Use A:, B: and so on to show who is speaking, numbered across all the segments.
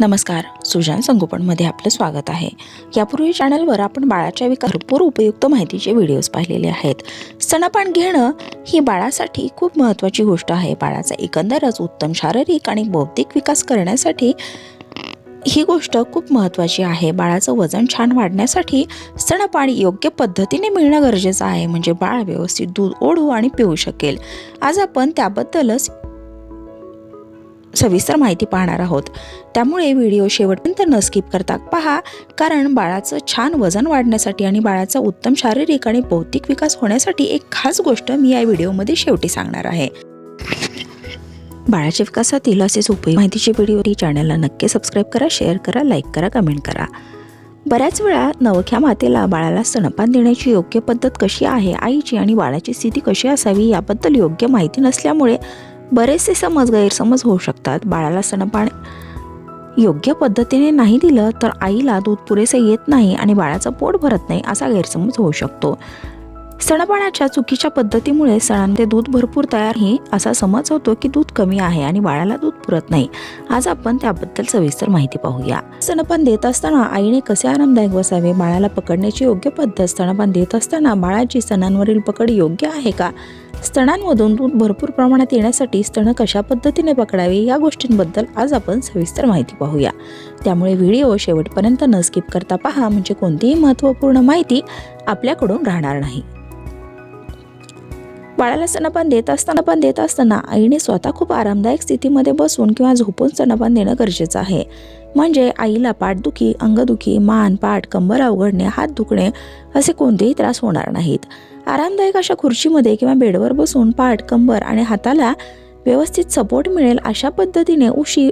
A: नमस्कार सुजान संगोपनमध्ये आपलं स्वागत आहे. यापूर्वी चॅनलवर आपण बाळाच्या विकास भरपूर उपयुक्त माहितीचे व्हिडिओज पाहिलेले आहेत. स्तनपान घेणं ही बाळासाठी खूप महत्त्वाची गोष्ट आहे. बाळाचा एकंदरच उत्तम शारीरिक आणि बौद्धिक विकास करण्यासाठी ही गोष्ट खूप महत्त्वाची आहे. बाळाचं वजन छान वाढण्यासाठी स्तनपान योग्य पद्धतीने मिळणं गरजेचं आहे. म्हणजे बाळ व्यवस्थित दूध ओढू आणि पिऊ शकेल. आज आपण त्याबद्दलच सविस्तर माहिती पाहणार आहोत. त्यामुळे व्हिडिओ शेवटपर्यंत न स्किप करता पहा कारण बाळाचं छान वजन वाढण्यासाठी आणि बाळाचा उत्तम शारीरिक आणि बौद्धिक विकास होण्यासाठी एक खास गोष्ट मी या व्हिडिओमध्ये शेवटी सांगणार आहे. बाळाच्या विकासातील असेच उपयोग माहितीचे व्हिडिओ चॅनलला नक्की सबस्क्राईब करा शेअर करा लाईक करा कमेंट करा. बऱ्याच वेळा नवख्या मातेला बाळाला स्तनपान देण्याची योग्य पद्धत कशी आहे आईची आणि बाळाची स्थिती कशी असावी याबद्दल योग्य माहिती नसल्यामुळे बरेचसे समज गैरसमज होऊ शकतात. बाळाला स्तनपान योग्य पद्धतीने नाही दिलं तर आईला दूध पुरेसे येत नाही आणि बाळाचं पोट भरत नाही असा गैरसमज होऊ शकतो. स्तनपानाच्या चुकीच्या पद्धतीमुळे सणांचे दूध भरपूर तयार ही असा समज होतो की दूध कमी आहे आणि बाळाला दूध पुरत नाही. आज आपण त्याबद्दल सविस्तर माहिती पाहूया. स्तनपान देत असताना आईने कसे आरामदायक बसावे? बाळाला पकडण्याची योग्य पद्धत? स्तनपान देत असताना बाळाची स्तनांवरील पकड योग्य आहे का? स्तनांमधून दूध भरपूर प्रमाणात येण्यासाठी स्तन कशा पद्धतीने पकडावे या गोष्टींबद्दल आज आपण सविस्तर माहिती पाहूया. त्यामुळे व्हिडिओ शेवटपर्यंत न स्किप करता पहा म्हणजे कोणतीही महत्त्वपूर्ण माहिती आपल्याकडून राहणार नाही. बाळाला स्तनपान देत असताना पण देत असताना आईने स्वतः खूप आरामदायक स्थितीमध्ये बसून किंवा झोपून स्तनपान देणं गरजेचं आहे. म्हणजे आईला पाठदुखी अंगदुखी मान पाठ कंबर अवघडणे हात दुखणे असे कोणतेही त्रास होणार नाहीत. आरामदायक अशा खुर्चीमध्ये किंवा बेडवर बसून पाठ कंबर आणि हाताला व्यवस्थित सपोर्ट मिळेल अशा पद्धतीने उशी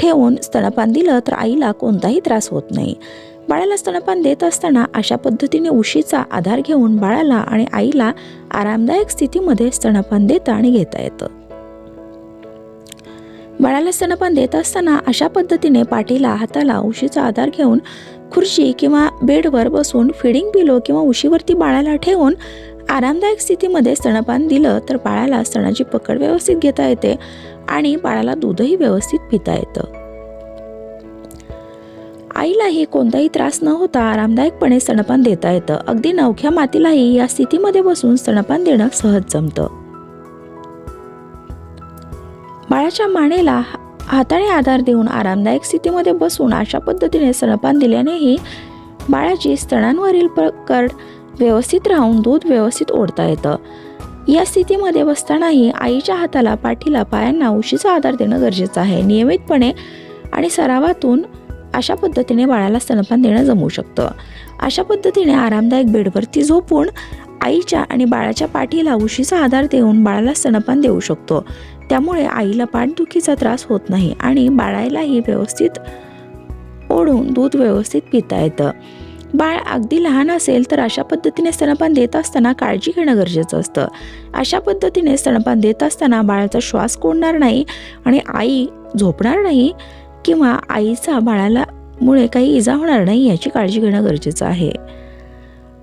A: ठेवून स्तनपान दिलं तर आईला कोणताही त्रास होत नाही. बाळाला स्तनपान देत असताना अशा पद्धतीने उशीचा आधार घेऊन बाळाला आणि आईला आरामदायक स्थितीमध्ये स्तनपान देता आणि घेता येतं. बाळाला स्तनपान देत असताना अशा पद्धतीने पाठीला हाताला उशीचा आधार घेऊन खुर्ची किंवा बेडवर बसून फिडिंग पिलो किंवा उशीवरती बाळाला ठेवून आरामदायक स्थितीमध्ये स्तनपान दिलं तर बाळाला स्तनाची पकड व्यवस्थित घेता येते आणि बाळाला दूधही व्यवस्थित पिता येतं. आईलाही कोणताही त्रास न होता आरामदायकपणे स्तनपान देता येतं. अगदी नवख्या मातीलाही या स्थितीमध्ये बसून स्तनपान देणं सहज जमतं. बाळाच्या मानेला हाताने आधार देऊन आरामदायक स्थितीमध्ये बसून अशा पद्धतीने स्तनपान दिल्यानेही बाळाची स्तनांवरील प्रकड व्यवस्थित राहून दूध व्यवस्थित ओढता येतं. या स्थितीमध्ये बसतानाही आईच्या हाताला पाठीला पायांना उशीचा आधार देणं गरजेचं आहे. नियमितपणे आणि सरावातून अशा पद्धतीने बाळाला स्तनपान देणं जमू शकतं. अशा पद्धतीने आरामदायक बेडवरती झोपून आईच्या आणि बाळाच्या पाठीला उशीचा आधार देऊन बाळाला स्तनपान देऊ शकतो. त्यामुळे आईला पाठदुखीचा त्रास होत नाही आणि बाळालाही व्यवस्थित ओढून दूध व्यवस्थित पिता येतं. बाळ अगदी लहान असेल तर अशा पद्धतीने स्तनपान देत असताना काळजी घेणं गरजेचं असतं. अशा पद्धतीने स्तनपान देत असताना बाळाचा श्वास कोंडणार नाही आणि आई झोपणार नाही किंवा आईचा बाळाला मुळे काही इजा होणार नाही याची काळजी घेणं गरजेचं आहे.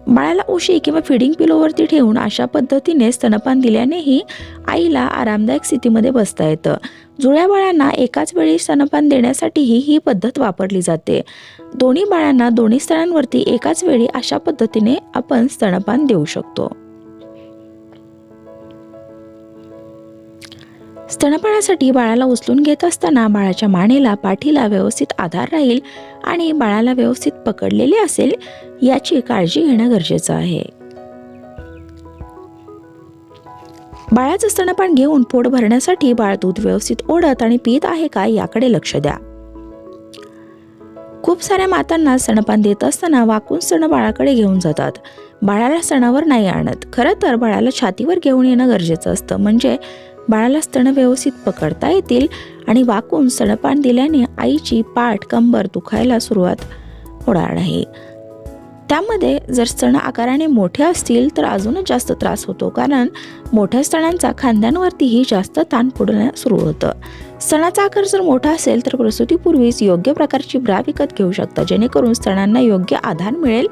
A: बाळाला उशी किंवा फिडिंग पिलोवरती ठेवून अशा पद्धतीने स्तनपान दिल्यानेही आईला आरामदायक स्थितीमध्ये बसता येतं. जुळ्या बाळांना एकाच वेळी स्तनपान देण्यासाठीही ही पद्धत वापरली जाते. दोन्ही बाळांना दोन्ही स्तनांवरती एकाच वेळी अशा पद्धतीने आपण स्तनपान देऊ शकतो. स्तनपानासाठी बाळाला उचलून घेत असताना बाळाच्या मानेला पाठीला व्यवस्थित आधार राहील आणि बाळाला व्यवस्थित पकडलेले असेल याची काळजी घेणं गरजेचं आहे. बाळाचं स्तनपान घेऊन पोट भरण्यासाठी बाळ दूध व्यवस्थित ओढत आणि पित आहे का याकडे लक्ष द्या. खूप साऱ्या मातांना स्तनपान देत असताना वाकून सण बाळाकडे घेऊन जातात. बाळाला सणावर नाही आणत. खरं तर बाळाला छातीवर घेऊन येणं गरजेचं असतं. म्हणजे बाळाला स्तन व्यवस्थित पकडता येतील आणि वाकून स्तनपान दिल्याने आईची पाठ कंबर दुखायला सुरुवात होणार नाही त्यामध्ये जर स्तन आकाराने मोठे असतील तर अजूनच जास्त त्रास होतो कारण मोठ्या स्तनांचा खांद्यांवरतीही जास्त ताण पडण्यास सुरू होतं. स्तनाचा आकार जर मोठा असेल तर प्रसूतीपूर्वीच योग्य प्रकारची ब्रा विकत घेऊ शकता जेणेकरून स्तनांना योग्य आधार मिळेल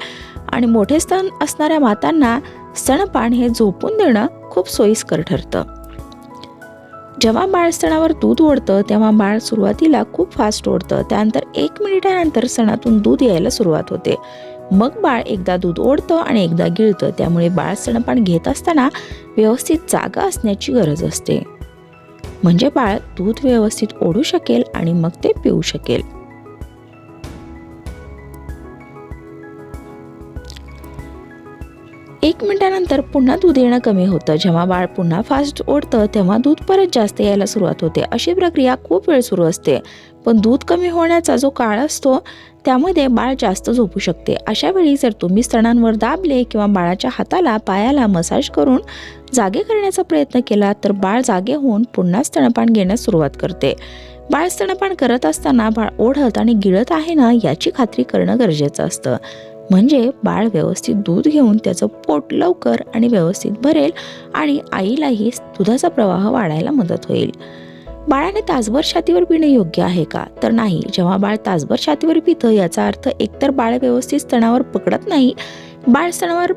A: आणि मोठे स्तन असणाऱ्या मातांना स्तनपान हे झोपून देणं खूप सोयीस्कर ठरतं. जेव्हा बाळ सणावर दूध ओढतं तेव्हा बाळ सुरुवातीला खूप फास्ट ओढतं. त्यानंतर एक मिनिटानंतर सणातून दूध यायला सुरुवात होते. मग बाळ एकदा दूध ओढतं आणि एकदा गिळतं. त्यामुळे बाळ स्तनपान घेत असताना व्यवस्थित जागा असण्याची गरज असते. म्हणजे बाळ दूध व्यवस्थित ओढू शकेल आणि मग ते पिऊ शकेल. एक मिनिटानंतर पुन्हा दूध येणं कमी होतं. जेव्हा बाळ पुन्हा फास्ट ओढतं तेव्हा दूध परत जास्त यायला सुरुवात होते. अशी प्रक्रिया खूप वेळ सुरू असते. पण दूध कमी होण्याचा जो काळ असतो त्यामध्ये बाळ जास्त झोपू शकते. अशा वेळी जर तुम्ही स्तनांवर दाबले किंवा बाळाच्या हाताला पायाला मसाज करून जागे करण्याचा प्रयत्न केला तर बाळ जागे होऊन पुन्हा स्तनपान घेण्यास सुरुवात करते. बाळ स्तनपान करत असताना बाळ ओढत आणि गिळत आहे ना याची खात्री करणं गरजेचं असतं. म्हणजे बाळ व्यवस्थित दूध घेऊन त्याचं पोट लवकर आणि व्यवस्थित भरेल आणि आईलाही दुधाचा प्रवाह वाढायला मदत होईल. बाळाने तासभर छातीवर पिणे योग्य आहे का? तर नाही. जेव्हा बाळ तासभर छातीवर पितं याचा अर्थ एकतर बाळ व्यवस्थित स्तनावर पकडत नाही बाळ स्तनावर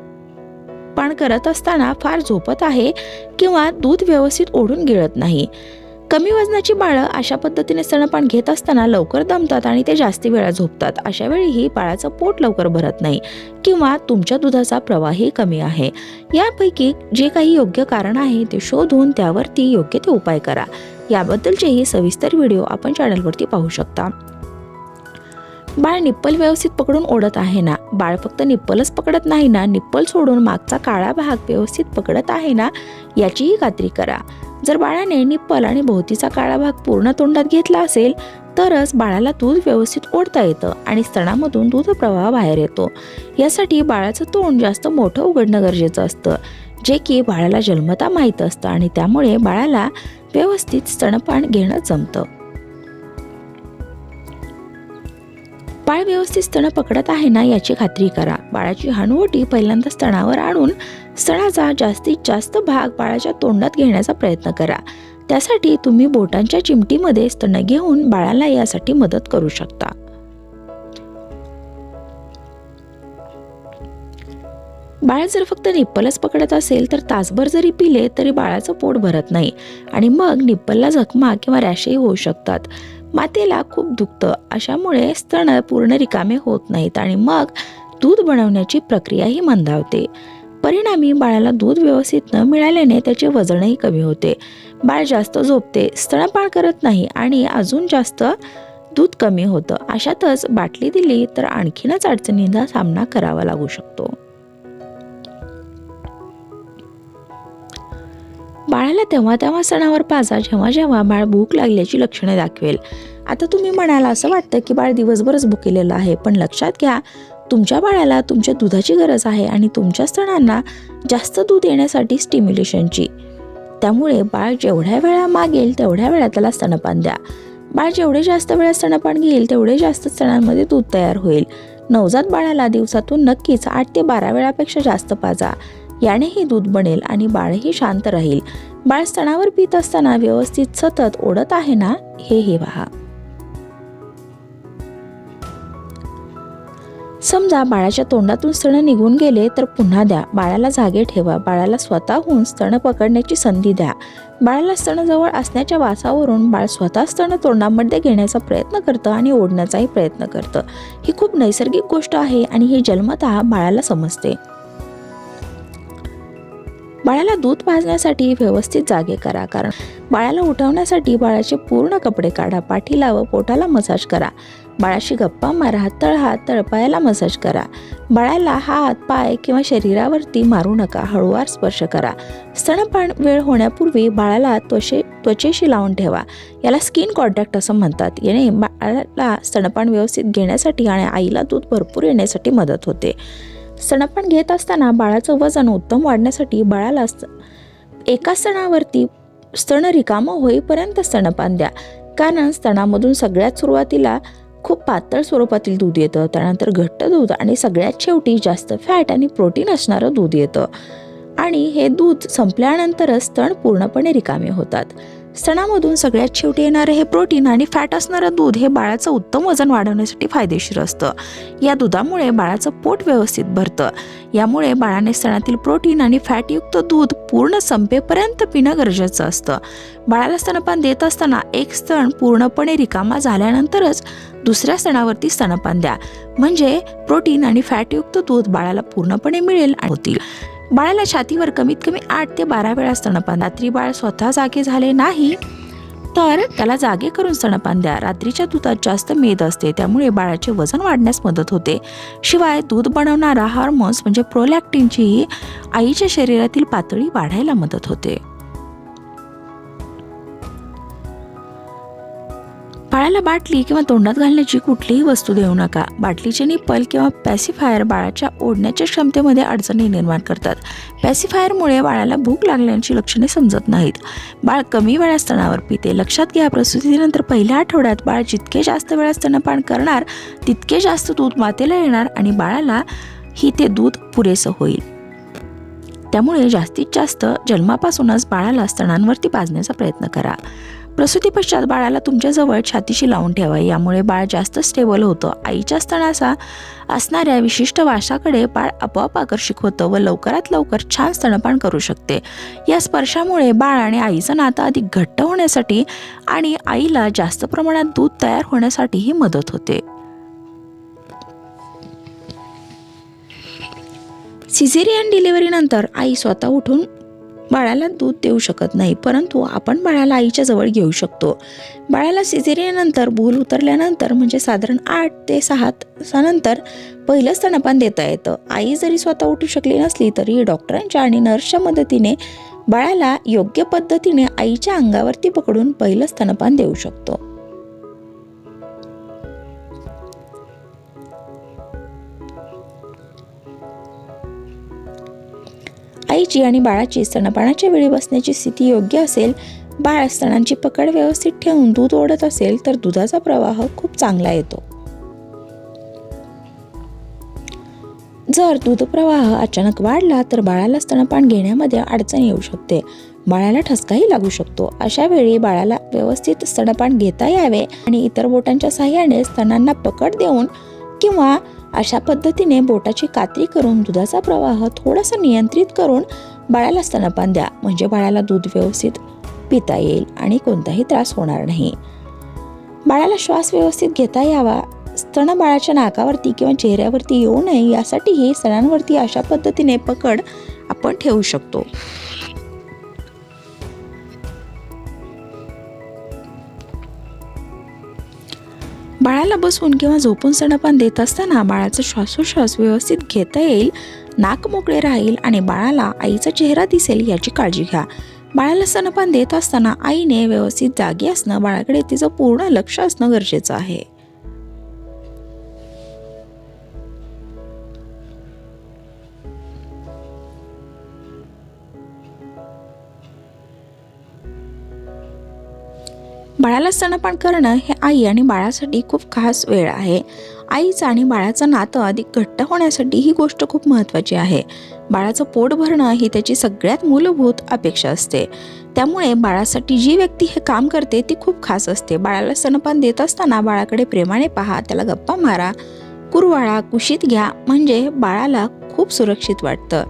A: पान करत असताना फार झोपत आहे किंवा दूध व्यवस्थित ओढून गिळत नाही. कमी वजनाची बाळं अशा पद्धतीने स्तनपान घेत असताना लवकर दमतात आणि ते जास्ती वेळा झोपतात. अशा वेळीही बाळाचं पोट लवकर भरत नाही किंवा तुमच्या दुधाचा प्रवाहही कमी आहे. यापैकी जे काही योग्य कारण आहे ते शोधून त्यावरती योग्य ते उपाय करा. याबद्दलचेही सविस्तर व्हिडिओ आपण चॅनलवरती पाहू शकता. बाळ निप्पल व्यवस्थित पकडून ओढत आहे ना? बाळ फक्त निप्पलच पकडत नाही ना? निप्पल सोडून मागचा काळा भाग व्यवस्थित पकडत आहे ना? याचीही खात्री करा. जर बाळाने निप्पल आणि भोवतीचा काळा भाग पूर्ण तोंडात घेतला असेल तरच बाळाला दूध व्यवस्थित ओढता येतं आणि स्तनामधून दूध प्रवाह बाहेर येतो. यासाठी बाळाचं तोंड जास्त मोठं उघडणं गरजेचं असतं जे की बाळाला जन्मता माहीत असतं आणि त्यामुळे बाळाला व्यवस्थित स्तनपान घेणं जमतं. बाळ व्यवस्थित स्तन पकडत आहे ना याची खात्री करा. बाळाची हनुवटी पहिल्यांदा स्तनावर आणून स्तनाचा जास्तीत जास्त भाग बाळाच्या तोंडात घेण्याचा प्रयत्न करा. त्यासाठी तुम्ही बोटांच्या चिमटीमध्ये स्तन घेऊन बाळाला यासाठी मदत करू शकता. बाळ जर फक्त निप्पलच पकडत असेल तर तासभर जरी पिले तरी बाळाचं पोट भरत नाही. आणि मग निप्पलला जखमा किंवा रॅशही होऊ शकतात. मातेला खूप दुखतं. अशामुळे स्तन पूर्ण रिकामे होत नाहीत आणि मग दूध बनवण्याची प्रक्रियाही मंदावते. परिणामी बाळाला दूध व्यवस्थित न मिळाल्याने त्याचे वजनही कमी होते. बाळ जास्त झोपते स्तनपान करत नाही आणि अजून जास्त दूध कमी होतं. अशातच बाटली दिली तर आणखीनच अडचणींचा सामना करावा लागू शकतो. बाळाला तेव्हा तेव्हा सणावर पाजा जेव्हा जेव्हा बाळ भूक लागल्याची लक्षणे दाखवेल. आता तुम्ही म्हणाला असं वाटतं की बाळ दिवसभरच भुकेलेलं आहे पण लक्षात घ्या तुमच्या बाळाला तुमच्या दुधाची गरज आहे आणि तुमच्या स्तनांना जास्त दूध येण्यासाठी स्टिम्युलेशनची त्यामुळे बाळ जेवढ्या वेळा मागेल तेवढ्या वेळा त्याला स्तनपान द्या. बाळ जेवढे जास्त वेळा स्तनपान घेईल तेवढे जास्त स्तनांमध्ये दूध तयार होईल. नवजात बाळाला दिवसातून नक्कीच आठ ते बारा वेळापेक्षा जास्त पाजा. यानेही दूध बनेल आणि बाळही शांत राहील. बाळ स्तनावर पित असताना व्यवस्थित सतत ओढत आहे ना हे हे पहा. समजा बाळाच्या तोंडातून स्तन निघून गेले तर पुन्हा द्या. बाळाला जागे ठेवा. बाळाला स्वतःहून स्तन पकडण्याची संधी द्या. बाळाला स्तन जवळ असण्याच्या वासावरून बाळ स्वतः स्तन तोंडामध्ये घेण्याचा प्रयत्न करतं आणि ओढण्याचाही प्रयत्न करतं. ही खूप नैसर्गिक गोष्ट आहे आणि ही जन्मतः बाळाला समजते. बाळाला दूध पाजण्यासाठी व्यवस्थित जागे करा कारण बाळाला उठवण्यासाठी बाळाचे पूर्ण कपडे काढा पाठीला व पोटाला मसाज करा. बाळाशी गप्पा मारा तळहात तळपायाला मसाज करा. बाळाला हात पाय किंवा शरीरावरती मारू नका हळूवार स्पर्श करा. स्तनपान वेळ होण्यापूर्वी बाळाला त्वचे त्वचेशी लावून ठेवा. याला स्किन कॉन्टॅक्ट असं म्हणतात. याने बाळाला स्तनपान व्यवस्थित घेण्यासाठी आणि आईला दूध भरपूर येण्यासाठी मदत होते. स्तनपान घेत असताना बाळाचं वजन उत्तम वाढण्यासाठी बाळाला एका सणावरती सण रिकामं होईपर्यंत स्तनपान द्या. कारण स्तनामधून सगळ्यात सुरुवातीला खूप पातळ स्वरूपातील दूध येतं. त्यानंतर घट्ट दूध आणि सगळ्यात शेवटी जास्त फॅट आणि प्रोटीन असणारं दूध येतं. आणि हे दूध संपल्यानंतरच स्तन पूर्णपणे रिकामे होतात. स्तनामधून सगळ्यात शेवटी येणारे हे प्रोटीन आणि फॅट असणारं दूध हे बाळाचं उत्तम वजन वाढवण्यासाठी फायदेशीर असतं. या दुधामुळे बाळाचं पोट व्यवस्थित भरतं. यामुळे बाळाने स्तनातील प्रोटीन आणि फॅटयुक्त दूध पूर्ण संपेपर्यंत पिणं गरजेचं असतं. बाळाला स्तनपान देत असताना एक स्तन पूर्णपणे रिकामा झाल्यानंतरच दुसऱ्या स्तनावरती स्तनपान द्या. म्हणजे प्रोटीन आणि फॅटयुक्त दूध बाळाला पूर्णपणे मिळेल आणि होतील. बाळाला छातीवर कमीत कमी आठ ते बारा वेळा स्तनपान. रात्री बाळ स्वतः जागे झाले नाही तर त्याला जागे करून स्तनपान द्या. रात्रीच्या दुधात जास्त मेद असते त्यामुळे बाळाचे वजन वाढण्यास मदत होते. शिवाय दूध बनवणारा हार्मोन्स म्हणजे प्रोलॅक्टिनचीही आईच्या शरीरातील पातळी वाढायला मदत होते. बाळाला बाटली किंवा तोंडात घालण्याची कुठलीही वस्तू देऊ नका. बाटलीचे निप्पल किंवा पॅसिफायर बाळाच्या ओढण्याच्या क्षमतेमध्ये अडचणी निर्माण करतात. पॅसिफायरमुळे बाळाला भूक लागल्याची लक्षणे समजत नाहीत. बाळ कमी वेळा स्तनावर पिते. लक्षात घ्या प्रसूतीनंतर पहिल्या आठवड्यात बाळ जितके जास्त वेळा स्तनपान करणार तितके जास्त दूध मातेला येणार आणि बाळाला ही ते दूध पुरेसं होईल. त्यामुळे जास्तीत जास्त जन्मापासूनच बाळाला स्तनांवरती पाजण्याचा प्रयत्न करा. प्रसूतीपश्चात बाळाला तुमच्याजवळ छातीशी लावून ठेवा. यामुळे बाळ जास्त स्टेबल होतं. आईच्या स्तनाचा असणाऱ्या विशिष्ट वासाकडे बाळ आपोआप आकर्षित होतं व लवकरात लवकर छान स्तनपान करू शकते. या स्पर्शामुळे बाळ आणि आईचं नातं अधिक घट्ट होण्यासाठी आणि आईला जास्त प्रमाणात दूध तयार होण्यासाठीही मदत होते. सिझेरियन डिलिव्हरीनंतर आई स्वतः उठून बाळाला दूध देऊ शकत नाही परंतु आपण बाळाला आईच्या जवळ घेऊ शकतो. बाळाला सिजेरियानंतर भूल उतरल्यानंतर म्हणजे साधारण आठ ते सहा तासानंतर पहिलं स्तनपान देता येतं. आई जरी स्वतः उठू शकली नसली तरी डॉक्टरांच्या आणि नर्सच्या मदतीने बाळाला योग्य पद्धतीने आईच्या अंगावरती पकडून पहिलं स्तनपान देऊ शकतो. आईची आणि बाळाची स्तनपानाच्या वेळी बसण्याची स्थिती योग्य असेल बाळ स्तनांची पकड व्यवस्थित ठेवून दूध ओढत असेल तर दुधाचा प्रवाह खूप चांगला येतो. जर दूध प्रवाह अचानक वाढला तर बाळाला स्तनपान घेण्यामध्ये अडचण येऊ शकते. बाळाला ठसकाही लागू शकतो. अशा वेळी बाळाला व्यवस्थित स्तनपान घेता यावे आणि इतर बोटांच्या साह्याने स्तनांना पकड देऊन किंवा अशा पद्धतीने बोटाची कात्री करून दुधाचा प्रवाह थोडासा नियंत्रित करून बाळाला स्तनपान द्या. म्हणजे बाळाला दूध व्यवस्थित पिता येईल आणि कोणताही त्रास होणार नाही. बाळाला श्वास व्यवस्थित घेता यावा. स्तन बाळाच्या नाकावरती किंवा चेहऱ्यावरती येऊ नये यासाठीही स्तनांवरती अशा पद्धतीने पकड आपण ठेवू शकतो. बाळाला बसून किंवा झोपून सणपान देत असताना बाळाचा श्वासोश्वास व्यवस्थित घेता येईल नाक मोकळे राहील आणि बाळाला आईचा चेहरा दिसेल याची काळजी घ्या. बाळाला स्तनपान देत असताना आईने व्यवस्थित जागी असणं बाळाकडे तिचं पूर्ण लक्ष असणं गरजेचं आहे. बाळाला स्तनपान करणं हे आई आणि बाळासाठी खूप खास वेळ आहे. आईचं आणि बाळाचं नातं अधिक घट्ट होण्यासाठी ही गोष्ट खूप महत्त्वाची आहे. बाळाचं पोट भरणं ही त्याची सगळ्यात मूलभूत अपेक्षा असते. त्यामुळे बाळासाठी जी व्यक्ती हे काम करते ती खूप खास असते. बाळाला स्तनपान देत असताना बाळाकडे प्रेमाने पहा त्याला गप्पा मारा कुरवाळा कुशीत घ्या म्हणजे बाळाला खूप सुरक्षित वाटतं.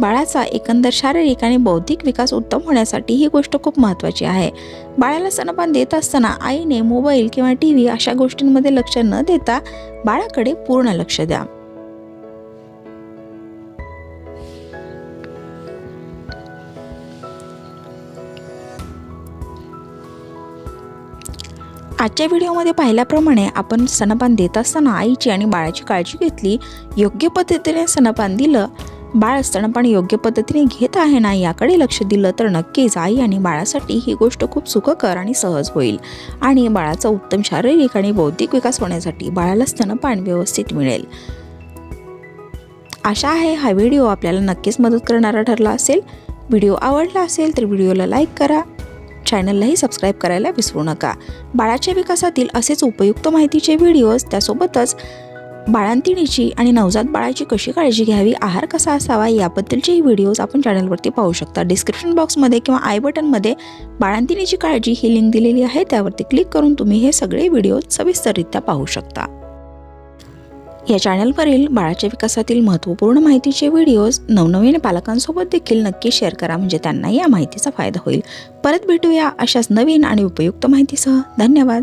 A: बाळाचा एकंदर शारीरिक आणि बौद्धिक विकास उत्तम होण्यासाठी ही गोष्ट खूप महत्त्वाची आहे. बाळाला स्तनपान देत असताना आईने मोबाईल किंवा टी व्ही अशा गोष्टींमध्ये लक्ष न देता बाळाकडे पूर्ण लक्ष द्या. आजच्या व्हिडिओमध्ये पाहिल्याप्रमाणे आपण स्तनपान देत असताना आईची आणि बाळाची काळजी घेतली योग्य पद्धतीने स्तनपान दिलं बाळ स्तनपान योग्य पद्धतीने घेत आहे ना याकडे लक्ष दिलं तर नक्कीच आई आणि बाळासाठी ही गोष्ट खूप सुखकर आणि सहज होईल. आणि बाळाचा उत्तम शारीरिक आणि बौद्धिक विकास होण्यासाठी बाळाला स्तनपान व्यवस्थित मिळेल. आशा आहे हा व्हिडिओ आपल्याला नक्कीच मदत करणारा ठरला असेल. व्हिडिओ आवडला असेल तर व्हिडिओला लाईक करा. चॅनललाही सबस्क्राईब करायला विसरू नका. बाळाच्या विकासातील असेच उपयुक्त माहितीचे व्हिडिओज त्यासोबतच बाळांतिणीची आणि नवजात बाळाची कशी काळजी घ्यावी आहार कसा असावा याबद्दलचे व्हिडिओज आपण चॅनलवरती पाहू शकता. डिस्क्रिप्शन बॉक्समध्ये किंवा आय बटनमध्ये बाळांतिणीची काळजी ही लिंक दिलेली आहे त्यावरती क्लिक करून तुम्ही हे सगळे व्हिडिओज सविस्तररित्या पाहू शकता. या चॅनलवरील बाळाच्या विकासातील महत्त्वपूर्ण माहितीचे व्हिडिओज नवनवीन पालकांसोबत देखील नक्की शेअर करा म्हणजे त्यांनाही या माहितीचा फायदा होईल. परत भेटूया अशाच नवीन आणि उपयुक्त माहितीसह. धन्यवाद.